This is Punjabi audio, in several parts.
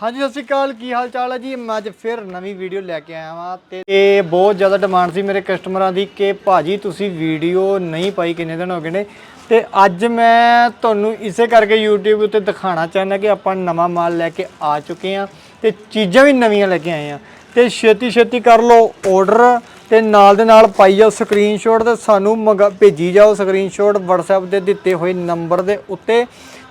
ਹਾਂਜੀ, ਸਤਿ ਸ਼੍ਰੀ ਅਕਾਲ। ਕੀ ਹਾਲ ਚਾਲ ਹੈ ਜੀ? ਮੈਂ ਅੱਜ ਫਿਰ ਨਵੀਂ ਵੀਡੀਓ ਲੈ ਕੇ ਆਇਆ ਵਾਂ ਤੇ ਇਹ ਬਹੁਤ ਜ਼ਿਆਦਾ ਡਿਮਾਂਡ ਸੀ ਮੇਰੇ ਕਸਟਮਰਾਂ ਦੀ ਕਿ ਭਾਜੀ ਤੁਸੀਂ ਵੀਡੀਓ ਨਹੀਂ ਪਾਈ ਕਿੰਨੇ ਦਿਨ ਹੋ ਗਏ ਨੇ ਤੇ ਅੱਜ ਮੈਂ ਤੁਹਾਨੂੰ ਇਸੇ ਕਰਕੇ YouTube ਉੱਤੇ ਦਿਖਾਉਣਾ ਚਾਹੁੰਦਾ ਕਿ ਆਪਾਂ ਨਵਾਂ ਮਾਲ ਲੈ ਕੇ ਆ ਚੁੱਕੇ ਹਾਂ ਤੇ ਚੀਜ਼ਾਂ ਵੀ ਨਵੀਆਂ ਲੈ ਕੇ ਆਏ ਹਾਂ। ਤੇ ਛੇਤੀ ਛੇਤੀ ਕਰ ਲਓ ਆਰਡਰ ਤੇ ਨਾਲ ਦੇ ਨਾਲ ਪਾਈ ਜਾਓ ਸਕਰੀਨਸ਼ਾਟ ਤੇ ਸਾਨੂੰ ਮੰਗਾ, ਭੇਜੀ ਜਾਓ ਸਕਰੀਨਸ਼ਾਟ WhatsApp ਦੇ ਦਿੱਤੇ ਹੋਏ ਨੰਬਰ ਦੇ ਉੱਤੇ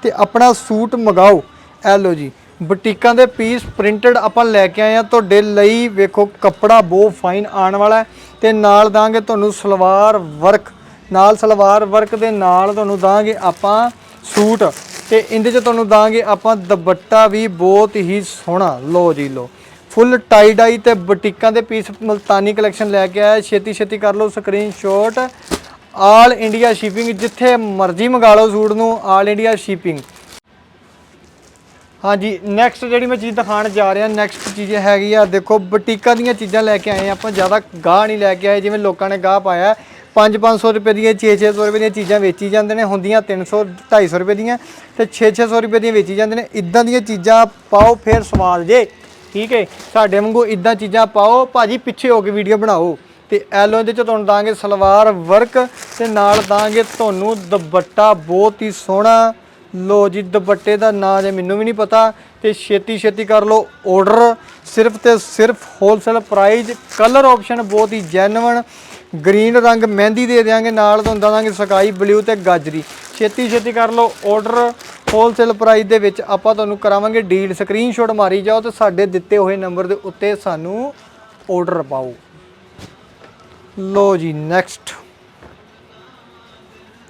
ਤੇ ਆਪਣਾ ਸੂਟ ਮੰਗਾਓ। ਐ ਲਓ ਜੀ। ਬੁਟੀਕਾਂ ਦੇ ਪੀਸ ਪ੍ਰਿੰਟਡ ਆਪਾਂ ਲੈ ਕੇ ਆਏ ਆ ਤੁਹਾਡੇ ਲਈ ਵੇਖੋ ਕੱਪੜਾ ਬਹੁਤ ਫਾਈਨ ਆਉਣ ਵਾਲਾ ਹੈ ਤੇ ਨਾਲ ਦਾਂਗੇ ਤੁਹਾਨੂੰ ਸਲਵਾਰ ਵਰਕ ਨਾਲ ਸਲਵਾਰ ਵਰਕ ਦੇ ਨਾਲ ਤੁਹਾਨੂੰ ਦਾਂਗੇ ਆਪਾਂ ਸੂਟ ਤੇ ਇਹਦੇ ਚ ਤੁਹਾਨੂੰ ਦਾਂਗੇ ਆਪਾਂ ਦੁਪੱਟਾ ਵੀ ਬਹੁਤ ਹੀ ਸੋਹਣਾ। ਲੋ ਜੀ ਲੋ ਫੁੱਲ ਟਾਈ ਡਾਈ ਤੇ ਬੁਟੀਕਾਂ ਦੇ ਪੀਸ ਮਲਤਾਨੀ ਕਲੈਕਸ਼ਨ ਲੈ ਕੇ ਆਇਆ। ਛੇਤੀ ਛੇਤੀ ਕਰ ਲਓ ਸਕਰੀਨਸ਼ਾਟ ਆਲ ਇੰਡੀਆ ਸ਼ਿਪਿੰਗ ਜਿੱਥੇ ਮਰਜ਼ੀ ਮੰਗਾ ਲਓ ਸੂਟ ਨੂੰ ਆਲ ਇੰਡੀਆ ਸ਼ਿਪਿੰਗ ਹਾਂਜੀ ਨੈਕਸਟ ਜਿਹੜੀ ਮੈਂ ਚੀਜ਼ ਦਿਖਾਉਣ ਜਾ ਰਿਹਾ ਨੈਕਸਟ ਚੀਜ਼ ਹੈਗੀ ਆ, ਦੇਖੋ, ਬੁਟੀਕਾਂ ਦੀਆਂ ਚੀਜ਼ਾਂ ਲੈ ਕੇ ਆਏ ਹਾਂ ਆਪਾਂ, ਜ਼ਿਆਦਾ ਗਾਹ ਨਹੀਂ ਲੈ ਕੇ ਆਏ, ਜਿਵੇਂ ਲੋਕਾਂ ਨੇ ਗਾਹ ਪਾਇਆ 5-500 ਰੁਪਏ ਦੀਆਂ 6-600 ਰੁਪਏ ਦੀਆਂ ਚੀਜ਼ਾਂ ਵੇਚੀ ਜਾਂਦੇ ਨੇ, ਹੁੰਦੀਆਂ 300 250 ਰੁਪਏ ਦੀਆਂ, ਤੇ 6-600 ਰੁਪਏ ਦੀਆਂ ਵੇਚੀ ਜਾਂਦੇ ਨੇ ਇਦਾਂ ਦੀਆਂ ਚੀਜ਼ਾਂ ਪਾਓ, ਫਿਰ ਸਵਾਦ ਜੇ, ਠੀਕ ਹੈ ਸਾਡੇ ਵਾਂਗੂ ਇਦਾਂ ਚੀਜ਼ਾਂ ਪਾਓ, ਭਾਜੀ ਪਿੱਛੇ ਹੋ ਕੇ ਵੀਡੀਓ ਬਣਾਓ, ਤੇ ਐਲੋ ਦੇ ਚ ਤੁਹਾਨੂੰ ਦਾਂਗੇ ਸਲਵਾਰ ਵਰਕ, ਤੇ ਨਾਲ ਦਾਂਗੇ ਤੁਹਾਨੂੰ ਦੁਪੱਟਾ ਬਹੁਤ ਹੀ ਸੋਹਣਾ ਲੋ ਜੀ, ਦੁਪੱਟੇ ਦਾ ਨਾਂ ਜੇ ਮੈਨੂੰ ਵੀ ਨਹੀਂ ਪਤਾ, ਤੇ ਛੇਤੀ ਛੇਤੀ ਕਰ ਲਓ ਆਰਡਰ ਸਿਰਫ ਤੇ ਸਿਰਫ ਹੋਲਸੇਲ ਪ੍ਰਾਈਸ ਕਲਰ ਆਪਸ਼ਨ ਬਹੁਤ ਹੀ ਜੈਨੂਇਨ ਗ੍ਰੀਨ ਰੰਗ ਮਹਿੰਦੀ ਦੇ ਦਿਆਂਗੇ, ਨਾਲ ਤੁਹਾਨੂੰ ਦਾਂਗੇ ਸਕਾਈ ਬਲੂ ਤੇ ਗਾਜਰੀ। ਛੇਤੀ ਛੇਤੀ ਕਰ ਲਓ ਆਰਡਰ ਹੋਲਸੇਲ ਪ੍ਰਾਈਸ ਦੇ ਵਿੱਚ ਆਪਾਂ ਤੁਹਾਨੂੰ ਕਰਾਵਾਂਗੇ ਡੀਲ ਸਕਰੀਨਸ਼ਾਟ ਮਾਰੀ ਜਾਓ ਤੇ ਸਾਡੇ ਦਿੱਤੇ ਹੋਏ ਨੰਬਰ ਦੇ ਉੱਤੇ ਸਾਨੂੰ ਆਰਡਰ ਪਾਓ। ਲੋ ਜੀ ਨੈਕਸਟ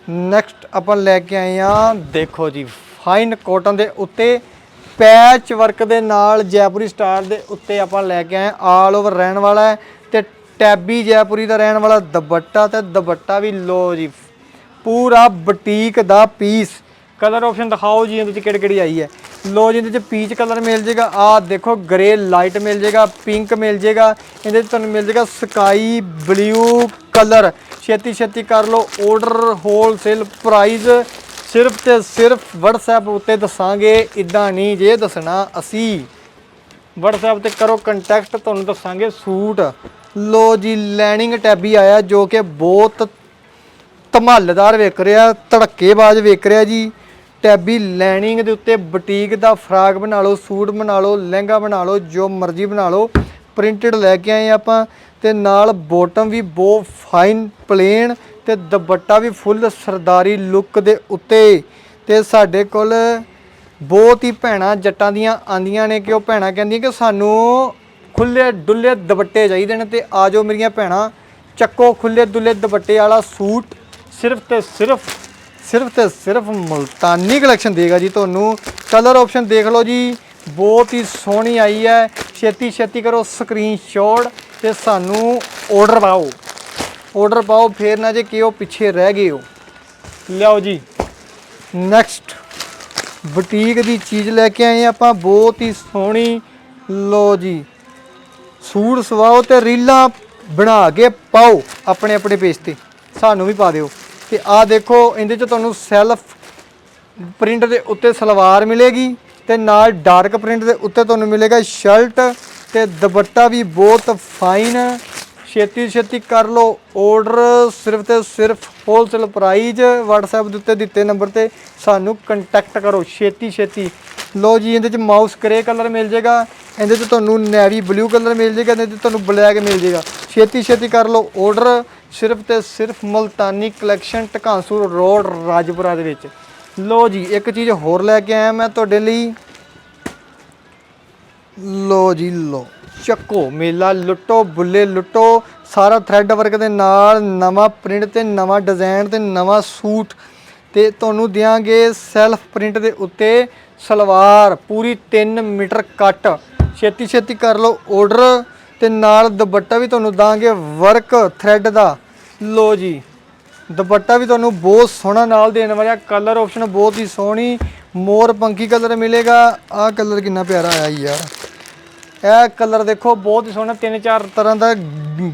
ਨੈਕਸਟ ਆਪਾਂ ਲੈ ਕੇ ਆਏ ਆ ਦੇਖੋ ਜੀ ਫਾਈਨ ਕਾਟਨ ਦੇ ਉੱਤੇ ਪੈਚ ਵਰਕ ਦੇ ਨਾਲ ਜੈਪੁਰੀ ਸਟਾਰ ਦੇ ਉੱਤੇ ਆਪਾਂ ਲੈ ਕੇ ਆਏ ਆਲ ਓਵਰ ਰਹਿਣ ਵਾਲਾ ਹੈ ਤੇ ਟੈਬੀ ਜੈਪੁਰੀ ਦਾ ਰਹਿਣ ਵਾਲਾ ਦੁਪੱਟਾ ਤੇ ਦੁਪੱਟਾ ਵੀ ਲੋ ਜੀ, ਪੂਰਾ ਬੁਟੀਕ ਦਾ ਪੀਸ ਕਲਰ ਆਪਸ਼ਨ ਦਿਖਾਓ ਜੀ, ਇਹਦੇ ਚ ਕਿਹੜੀ ਕਿਹੜੀ ਆਈ ਹੈ। ਲੋ ਜੀ, ਇਹਦੇ ਚ ਪੀਚ ਕਲਰ ਮਿਲ ਜੇਗਾ ਆ ਦੇਖੋ ਗ੍ਰੇ ਲਾਈਟ ਮਿਲ ਜੇਗਾ ਪਿੰਕ ਮਿਲ ਜੇਗਾ, ਇਹਦੇ ਚ ਤੁਹਾਨੂੰ ਮਿਲ ਜੇਗਾ ਸਕਾਈ ਬਲੂ ਕਲਰ ਛੇਤੀ ਛੇਤੀ ਕਰ ਲਓ। ਆਰਡਰ ਹੋਲਸੇਲ ਪ੍ਰਾਈਸ ਸਿਰਫ ਤੇ ਸਿਰਫ WhatsApp ਉੱਤੇ ਦੱਸਾਂਗੇ। ਇਦਾਂ ਨਹੀਂ ਜੇ ਦੱਸਣਾ ਅਸੀਂ। WhatsApp ਤੇ ਕਰੋ ਕੰਟੈਕਟ ਤੁਹਾਨੂੰ ਦੱਸਾਂਗੇ ਸੂਟ। ਲੋ ਜੀ ਲੈਨਿੰਗ ਟੈਬੀ ਆਇਆ ਜੋ ਕਿ ਬਹੁਤ ਧਮਾਲੇਦਾਰ ਵੇਖ ਰਿਹਾ, ਧੜਕੇਬਾਜ਼ ਵੇਖ ਰਿਹਾ ਜੀ। ਟੈਬੀ ਲੈਨਿੰਗ ਦੇ ਉੱਤੇ ਬੁਟੀਕ ਦਾ ਫਰਾਕ ਬਣਾ ਲਓ, ਸੂਟ ਬਣਾ ਲਓ, ਲਹਿੰਗਾ ਬਣਾ ਲਓ, ਜੋ ਮਰਜ਼ੀ ਬਣਾ ਲਓ। ਪ੍ਰਿੰਟਡ ਲੈ ਕੇ ਆਏ ਆਪਾਂ ਤੇ ਨਾਲ ਬੋਟਮ ਵੀ ਬਹੁਤ ਫਾਈਨ ਪਲੇਨ ਤੇ ਦੁਪੱਟਾ ਵੀ ਫੁੱਲ ਸਰਦਾਰੀ ਲੁੱਕ ਦੇ ਉੱਤੇ। ਤੇ ਸਾਡੇ ਕੋਲ ਬਹੁਤ ਹੀ ਭੈਣਾਂ ਜੱਟਾਂ ਦੀਆਂ ਆਂਦੀਆਂ ਨੇ ਕਿ ਉਹ ਭੈਣਾਂ ਕਹਿੰਦੀਆਂ ਕਿ ਸਾਨੂੰ ਖੁੱਲੇ ਡੁੱਲੇ ਦੁਪੱਟੇ ਚਾਹੀਦੇ ਨੇ ਤੇ ਆ ਜਾਓ ਮੇਰੀਆਂ ਭੈਣਾਂ, ਚੱਕੋ ਖੁੱਲੇ ਦੁੱਲੇ ਦੁਪੱਟੇ ਵਾਲਾ ਸੂਟ। ਸਿਰਫ ਤੇ ਸਿਰਫ ਸਿਰਫ ਤੇ ਸਿਰਫ ਮੁਲਤਾਨੀ ਕਲੈਕਸ਼ਨ ਦੇਗਾ ਜੀ ਤੁਹਾਨੂੰ। ਕਲਰ ਆਪਸ਼ਨ ਦੇਖ ਲਓ ਜੀ, ਬਹੁਤ ਹੀ ਸੋਹਣੀ ਆਈ ਹੈ। ਛੇਤੀ ਛੇਤੀ ਕਰੋ ਸਕਰੀਨਸ਼ਾਟ ਤੇ ਸਾਨੂੰ ਆਰਡਰ ਪਾਓ। ਆਰਡਰ ਪਾਓ ਫੇਰ ਨਾ ਜੇ ਕਿ ਉਹ ਪਿੱਛੇ ਰਹਿ ਗਏ ਹੋ। ਲਿਆਓ ਜੀ। ਨੈਕਸਟ ਬੁਟੀਕ ਦੀ ਚੀਜ਼ ਲੈ ਕੇ ਆਏ ਆਪਾਂ ਬਹੁਤ ਹੀ ਸੋਹਣੀ। ਲੋ ਜੀ ਸੂਟ ਸਵਾਓ ਤੇ ਰੀਲਾਂ ਬਣਾ ਕੇ ਪਾਓ ਆਪਣੇ ਆਪਣੇ ਪੇਜ ਤੇ। ਸਾਨੂੰ ਵੀ ਪਾ ਦਿਓ। ਤੇ ਆ ਦੇਖੋ ਇਹਦੇ ਚ ਤੁਹਾਨੂੰ ਸੈਲਫ ਪ੍ਰਿੰਟ ਦੇ ਉੱਤੇ ਸਲਵਾਰ ਮਿਲੇਗੀ। ਤੇ ਨਾਲ ਡਾਰਕ ਪ੍ਰਿੰਟ ਦੇ ਉੱਤੇ ਤੁਹਾਨੂੰ ਮਿਲੇਗਾ ਸ਼ਰਟ ਤੇ ਦੁਪੱਟਾ ਵੀ ਬਹੁਤ ਫਾਈਨ ਛੇਤੀ ਛੇਤੀ ਕਰ ਲਓ ਆਰਡਰ ਸਿਰਫ ਤੇ ਸਿਰਫ ਹੋਲਸੇਲ ਪ੍ਰਾਈਜ਼ WhatsApp ਦੇ ਉੱਤੇ ਦਿੱਤੇ ਨੰਬਰ ਤੇ ਸਾਨੂੰ ਕੰਟੈਕਟ ਕਰੋ। ਛੇਤੀ ਛੇਤੀ। ਲੋ ਜੀ, ਇਹਦੇ ਚ ਮਾਊਸ ਗ੍ਰੇ ਕਲਰ ਮਿਲ ਜਾਏਗਾ। ਇਹਦੇ ਚ ਤੁਹਾਨੂੰ ਨੈਵੀ ਬਲੂ ਕਲਰ ਮਿਲ ਜਾਏਗਾ, ਇਹਦੇ ਚ ਤੁਹਾਨੂੰ ਬਲੈਕ ਮਿਲ ਜਾਏਗਾ। ਛੇਤੀ ਛੇਤੀ ਕਰ ਲਓ ਆਰਡਰ ਸਿਰਫ ਤੇ ਸਿਰਫ ਮਲਤਾਨੀ ਕਲੈਕਸ਼ਨ ਟਕਾਂਸੂ ਰੋਡ ਰਾਜਪੁਰਾ ਦੇ ਵਿੱਚ। ਲੋ ਜੀ, ਇੱਕ ਚੀਜ਼ ਹੋਰ ਲੈ ਕੇ ਆਇਆ ਮੈਂ ਤੁਹਾਡੇ ਲਈ। ਲੋ ਜੀ ਲੋ ਚੱਕੋ ਮੇਲਾ, ਲੁੱਟੋ, ਬੁੱਲੇ ਲੁੱਟੋ। ਸਾਰਾ ਥ੍ਰੈਡ ਵਰਕ ਦੇ ਨਾਲ ਨਵਾਂ ਪ੍ਰਿੰਟ ਤੇ ਨਵਾਂ ਡਿਜ਼ਾਈਨ ਤੇ ਨਵਾਂ ਸੂਟ। ਤੇ ਤੁਹਾਨੂੰ ਦਿਆਂਗੇ ਸੈਲਫ ਪ੍ਰਿੰਟ ਦੇ ਉੱਤੇ ਸਲਵਾਰ, ਪੂਰੀ 3 ਮੀਟਰ ਕੱਟ। ਛੇਤੀ ਛੇਤੀ ਕਰ ਲਓ ਆਰਡਰ ਤੇ ਨਾਲ ਦੁਪੱਟਾ ਵੀ ਤੁਹਾਨੂੰ ਦਾਂਗੇ ਵਰਕ ਥ੍ਰੈਡ ਦਾ। ਲੋ ਜੀ। ਦੁਪੱਟਾ ਵੀ ਤੁਹਾਨੂੰ ਬਹੁਤ ਸੋਹਣਾ ਨਾਲ ਦੇਣ ਵਾਲਾ ਕਲਰ ਆਪਸ਼ਨ ਬਹੁਤ ਹੀ ਸੋਹਣੀ, ਮੋਰ ਪੰਖੀ ਕਲਰ ਮਿਲੇਗਾ, ਆਹ ਕਲਰ ਕਿੰਨਾ ਪਿਆਰਾ ਆਇਆ ਈ ਯਾਰ। ਇਹ ਕਲਰ ਦੇਖੋ, ਬਹੁਤ ਹੀ ਸੋਹਣਾ, ਤਿੰਨ ਚਾਰ ਤਰ੍ਹਾਂ ਦਾ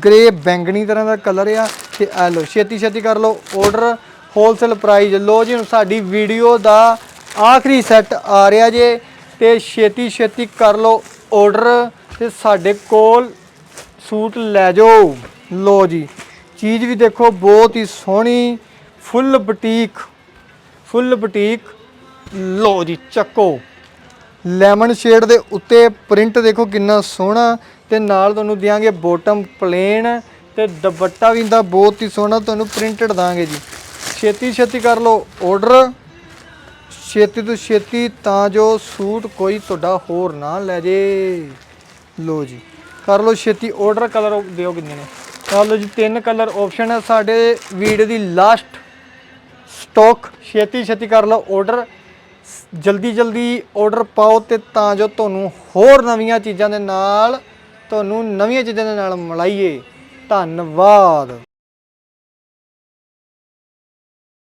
ਗ੍ਰੇ ਬੈਂਗਣੀ ਤਰ੍ਹਾਂ ਦਾ ਕਲਰ ਆ, ਤੇ ਆ ਲਓ, ਛੇਤੀ ਛੇਤੀ ਕਰ ਲਓ ਆਰਡਰ ਹੋਲਸੇਲ ਪ੍ਰਾਈਸ ਲੋ ਜੀ, ਹੁਣ ਸਾਡੀ ਵੀਡੀਓ ਦਾ ਆਖਰੀ ਸੈੱਟ ਆ ਰਿਹਾ ਜੇ, ਤੇ ਛੇਤੀ ਛੇਤੀ ਕਰ ਲਓ ਆਰਡਰ ਤੇ ਸਾਡੇ ਕੋਲ ਸੂਟ ਲੈ ਜਾਓ। ਲੋ ਜੀ ਚੀਜ਼ ਵੀ ਦੇਖੋ, ਬਹੁਤ ਹੀ ਸੋਹਣੀ, ਫੁੱਲ ਬੁਟੀਕ ਫੁੱਲ ਬੁਟੀਕ। ਲੋ ਜੀ, ਚੱਕੋ। ਲੈਮਨ ਸ਼ੇਡ ਦੇ ਉੱਤੇ ਪ੍ਰਿੰਟ ਦੇਖੋ ਕਿੰਨਾ ਸੋਹਣਾ, ਤੇ ਨਾਲ ਤੁਹਾਨੂੰ ਦਿਆਂਗੇ ਬੋਟਮ ਪਲੇਨ, ਤੇ ਦੁਪੱਟਾ ਵੀ ਇਹਦਾ ਬਹੁਤ ਹੀ ਸੋਹਣਾ, ਤੁਹਾਨੂੰ ਪ੍ਰਿੰਟਡ ਦਾਂਗੇ ਜੀ। ਛੇਤੀ ਛੇਤੀ ਕਰ ਲਓ ਆਰਡਰ ਛੇਤੀ ਤੋਂ ਛੇਤੀ ਤਾਂ ਜੋ ਸੂਟ ਕੋਈ ਤੁਹਾਡਾ ਹੋਰ ਨਾ ਲੈ ਜੇ। ਲੋ ਜੀ, ਕਰ ਲਓ ਛੇਤੀ ਆਰਡਰ ਕਲਰ ਦਿਓ ਕਿੰਨੇ ਨੇ। ਕਰ ਲਓ ਜੀ, ਤਿੰਨ ਕਲਰ ਆਪਸ਼ਨ ਹੈ ਸਾਡੇ ਵੀਡੀਓ ਦੀ ਲਾਸਟ ਸਟਾਕ ਛੇਤੀ ਛੇਤੀ ਕਰ ਲਓ ਆਰਡਰ ਜਲਦੀ ਜਲਦੀ ਆਰਡਰ ਪਾਓ ਤੇ ਤਾਂ ਜੋ ਤੁਹਾਨੂੰ ਹੋਰ ਨਵੀਆਂ ਚੀਜ਼ਾਂ ਦੇ ਨਾਲ, ਤੁਹਾਨੂੰ ਨਵੀਆਂ ਚੀਜ਼ਾਂ ਦੇ ਨਾਲ ਮਿਲਾਈਏ। ਧੰਨਵਾਦ।